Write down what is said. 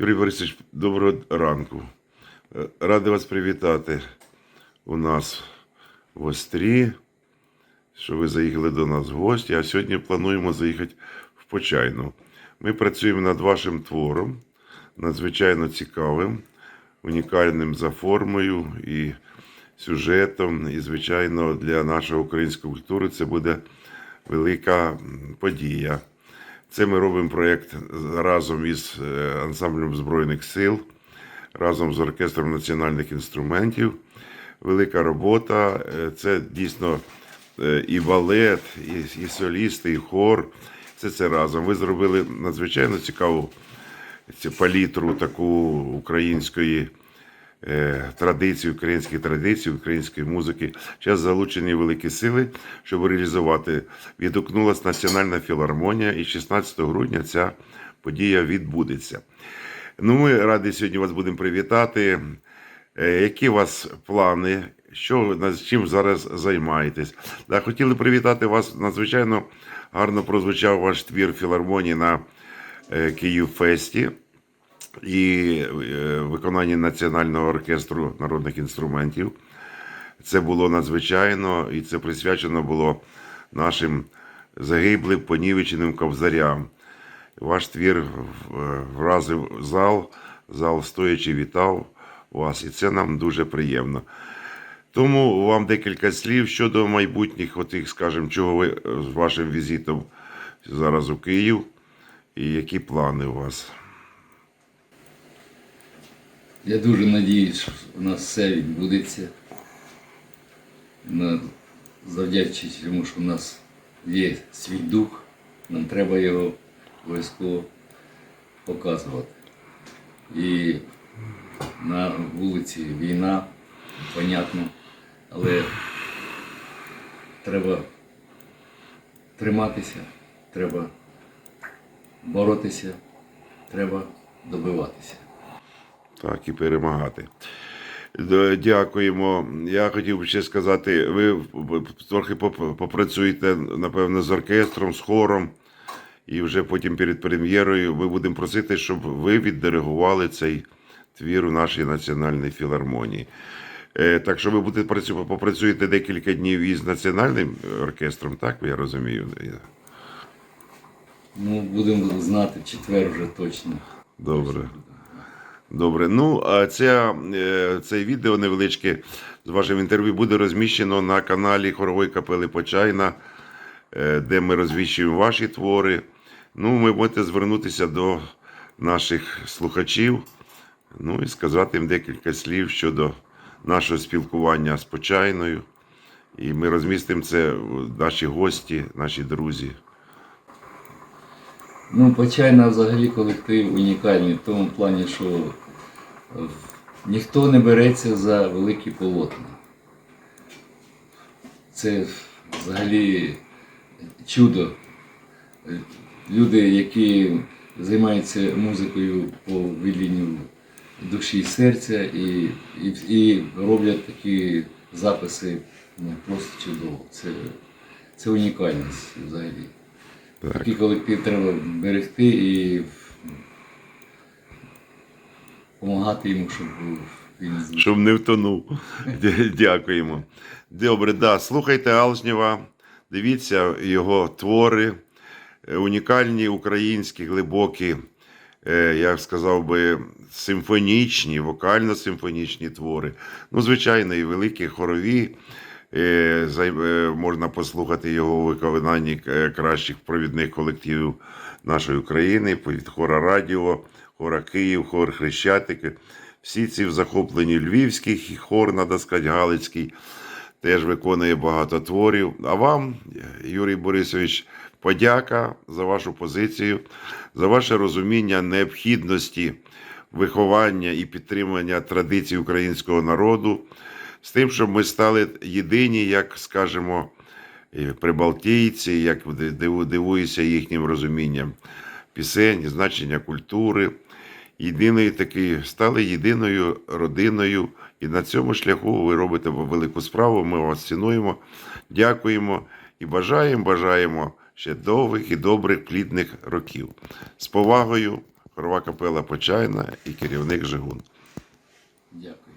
Юрій Борисович, доброго ранку. Е, Радий вас привітати у нас в Острі, що ви заїхали до нас в гості, а сьогодні плануємо заїхати в Почайну. Ми працюємо над вашим твором, надзвичайно цікавим, унікальним за формою і сюжетом. І, звичайно, для нашої української культури це буде велика подія. Це ми робимо проєкт разом із е, ансамблем Збройних сил, разом з оркестром національних інструментів. Велика робота. Е, Це дійсно е, і балет, і, і солісти, і хор. Все це разом. Ви зробили надзвичайно цікаву палітру таку української е, традиції, українських традицій, української музики. Зараз залучені великі сили, щоб реалізувати. Відгукнулася Національна філармонія, і 16 грудня ця подія відбудеться. Ну, ми раді сьогодні вас будемо привітати. Е, Які у вас плани? Що над чим зараз займаєтесь? Да, хотіли привітати вас. Надзвичайно гарно прозвучав ваш твір філармонії на е, Київ-фесті і е, виконанні Національного оркестру народних інструментів. Це було надзвичайно, і це присвячено було нашим загиблим, понівеченим ковзарям. Ваш твір вразив зал, зал стоячи вітав вас, і це нам дуже приємно. Тому вам декілька слів щодо майбутніх, отих, скажімо, чого ви е, з вашим візитом зараз у Київ, і які плани у вас. Я дуже надіюсь, що у нас все відбудеться. Завдячуючи тому, що в нас є свій дух, нам треба його обов'язково показувати. І на вулиці війна, понятно, але треба триматися, треба боротися, треба добиватися. Так, і перемагати. Дякуємо. Я хотів би ще сказати, ви трохи попрацюєте, напевно, з оркестром, з хором, і вже потім перед прем'єрою ми будемо просити, щоб ви віддиригували цей твір у нашій національній філармонії. Е, Так що ви будете працю- попрацюєте декілька днів із національним оркестром, так я розумію? Ну, будемо знати в четвер вже точно. Добре. Добре. Ну, а ця, е, це відео невеличке з вашим інтерв'ю буде розміщено на каналі Хорової капели Почайна, е, де ми розвіщуємо ваші твори. Ну, ви можете звернутися до наших слухачів, ну і сказати їм декілька слів щодо нашого спілкування з Почайною. І ми розмістимо це наші гості, наші друзі. Ну, Почайна взагалі колектив унікальний в тому плані, що е, ніхто не береться за великі полотна. Це взагалі чудо. Люди, які займаються музикою по вілінню душі і серця і, і, і роблять такі записи ну, просто чудово. Це, це унікальність взагалі. Так. Такий колектив треба берегти і допомагати йому, щоб він щоб не втонув. Дякуємо. Добре, да, слухайте Алжнєва, дивіться його твори, е, унікальні українські, глибокі, е, я сказав би, симфонічні, вокально-симфонічні твори. Ну, звичайно, і великі хорові. Е, е, Можна послухати його у виконанні е, кращих провідних колективів нашої України, від хора Радіо, хора Київ, хор Хрещатики. Всі ці в захопленні Львівський хор, надо сказати, Галицький, теж виконує багато творів. А вам, Юрій Борисович, подяка за вашу позицію, за ваше розуміння необхідності виховання і підтримання традицій українського народу, з тим, щоб ми стали єдині, як скажемо, прибалтійці, як диву- дивуюся їхнім розумінням пісень, значення культури. Єдиної таки стали єдиною родиною, і на цьому шляху ви робите велику справу. Ми вас цінуємо, дякуємо і бажаємо, бажаємо ще довгих і добрих плідних років. З повагою, хорова капела Почайна і керівник Жигун. Дякую.